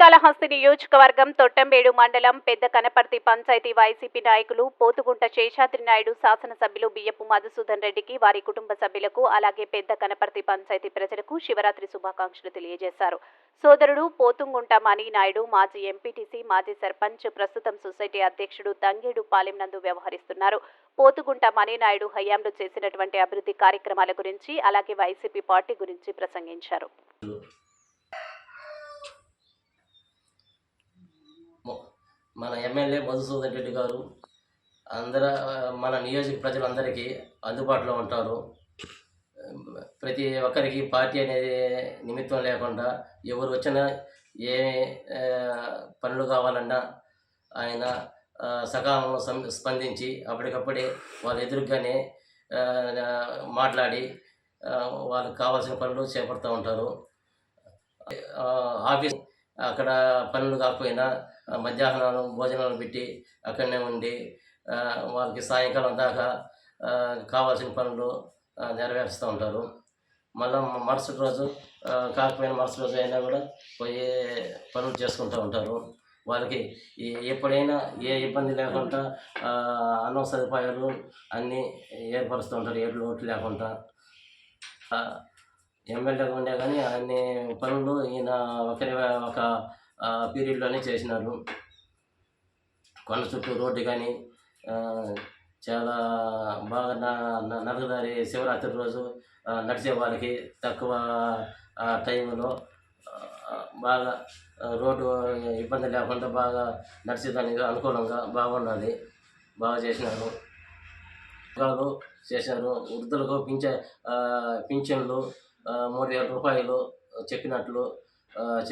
శ్రీకాళహస్తి నియోజకవర్గం తొట్టంబేడు మండలం పెద్ద కనపర్తి పంచాయతీ వైసీపీ నాయకులు పోతుగుంట శేషాద్రి నాయుడు శాసనసభ్యులు బియ్యపు మధుసూదన్ రెడ్డికి వారి కుటుంబ సభ్యులకు అలాగే పెద్ద కనపర్తి పంచాయతీ ప్రజలకు శివరాత్రి శుభాకాంక్షలు తెలియజేశారు. సోదరుడు పోతుంగుంట మణి నాయుడు మాజీ ఎంపీటీసీ మాజీ సర్పంచ్ ప్రస్తుతం సొసైటీ అధ్యక్షుడు తంగేడు పాలెం నందు వ్యవహరిస్తున్నారు. పోతుగుంట మణి నాయుడు హయాంలో చేసినటువంటి అభివృద్ధి కార్యక్రమాల గురించి అలాగే వైసీపీ పార్టీ గురించి ప్రసంగించారు మొ- మన ఎమ్మెల్యే మధుసూదన్ రెడ్డి గారు అందర మన నియోజక ప్రజలందరికీ అందుబాటులో ఉంటారు. ప్రతి ఒక్కరికి పార్టీ అనేది నిమిత్తం లేకుండా ఎవరు వచ్చినా ఏ పనులు కావాలన్నా ఆయన సకాలంలో సం- స్పందించి అప్పటికప్పుడే వాళ్ళ ఎదురుగానే మాట్లాడి వాళ్ళకి కావాల్సిన పనులు చేపడుతూ ఉంటారు. ఆఫీస్ అక్కడ పనులు కాకపోయినా మధ్యాహ్నాలు మధ్యాహ్నం భోజనాలు పెట్టి అక్కడనే ఉండి వాళ్ళకి సాయంకాలం దాకా కావాల్సిన పనులు నెరవేరుస్తూ ఉంటారు. మళ్ళీ మరుసటి రోజు కాకపోయిన మరుసటి రోజు అయినా కూడా పోయి పనులు చేసుకుంటూ ఉంటారు. వాళ్ళకి ఎప్పుడైనా ఏ ఇబ్బంది లేకుండా ఆ, అన్నం సదుపాయాలు అన్నీ ఏర్పరుస్తూ ఉంటారు. ఏడు లోటు లేకుండా. ఎమ్మెల్యేగా ఉండే కానీ అన్ని పనులు ఈయన ఒకరి ఒక పీరియడ్లోనే చేసినారు. కొండ చుట్టూ రోడ్డు కానీ చాలా బాగా నరకదారి శివరాత్రి రోజు నడిచే వాళ్ళకి తక్కువ టైంలో బాగా రోడ్డు ఇబ్బంది లేకుండా బాగా నడిచేదానికి అనుకూలంగా బాగుండాలి. బాగా చేసినారు. చేశారు వృద్ధులకు పింఛ పింఛన్లు మూడు వేల రూపాయలు చెప్పినట్లు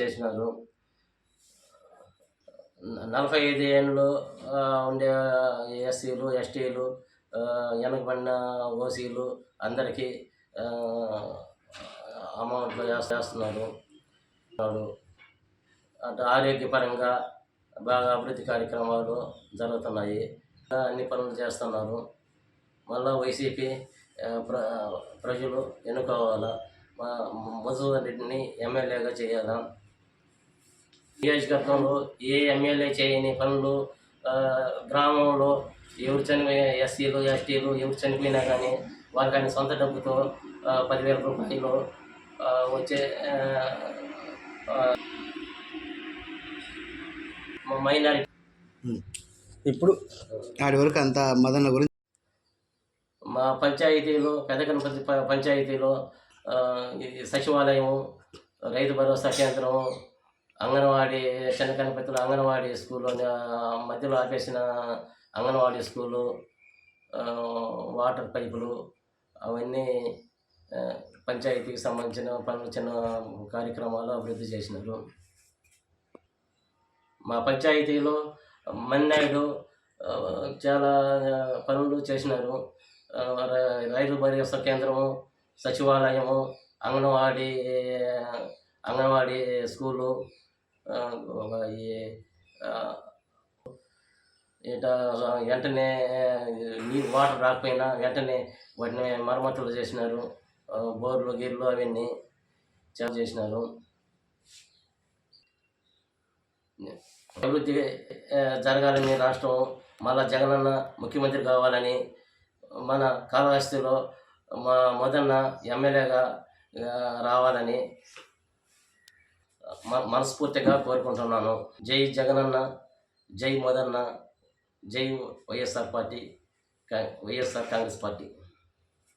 చేసినారు. నలభై ఐదు ఏళ్ళు ఉండే ఎస్సీలు ఎస్టీలు వెనకబడిన ఓసీలు అందరికీ అమౌంట్లు చేస్తున్నారు అటు వాడు ఆరోగ్యపరంగా బాగా అభివృద్ధి కార్యక్రమాలు జరుగుతున్నాయి. అన్ని పనులు చేస్తున్నారు. మళ్ళీ వైసీపీ ప్ర ప్రజలు ఎన్నుకోవాలా? మా మధుసూదన్ రెడ్డిని ఎమ్మెల్యేగా చేయాలా? నియోజకవర్గంలో ఏ ఎమ్మెల్యే చేయని పనులు గ్రామంలో ఎవరు చనిపోయిన ఎస్సీలు ఎస్టీలు ఎవరు చనిపోయినా కానీ వాళ్ళకి ఆయన సొంత డబ్బుతో పదివేల రూపాయలు వచ్చే మైనారిటీ. ఇప్పుడు ఆడి వరకు అంత మదన గురించి మా పంచాయతీలో పెదకనపతి ప- పంచాయతీలో సచివాలయము రైతు భరోసా కేంద్రము అంగన్వాడీ చిన్నకనపతిలో అంగన్వాడీ స్కూల్ మధ్యలో ఆపేసిన అంగన్వాడీ స్కూలు వాటర్ పైపులు అవన్నీ పంచాయతీకి సంబంధించిన పనులు చిన్న కార్యక్రమాలు అభివృద్ధి చేసినారు. మా పంచాయతీలో మన్నాయుడు చాలా పనులు చేసినారు. రైతు భరోసా కేంద్రము సచివాలయము అంగన్వాడీ అంగన్వాడీ స్కూలు ఈ వెంటనే నీరు వాటర్ రాకపోయినా వెంటనే వాటిని మరమ్మతులు చేసినారు. బోర్లు గీర్లు అవన్నీ చేప చేసినారు. అభివృద్ధి జరగాలని రాష్ట్రం మళ్ళా జగనన్న ముఖ్యమంత్రి కావాలని మన కాళహస్తిలో మా మొదన్న ఎమ్మెల్యేగా రావాలని మనస్ఫూర్తిగా కోరుకుంటున్నాను. జై జగనన్న జై మొదన్న జై YSR party YSR Congress party.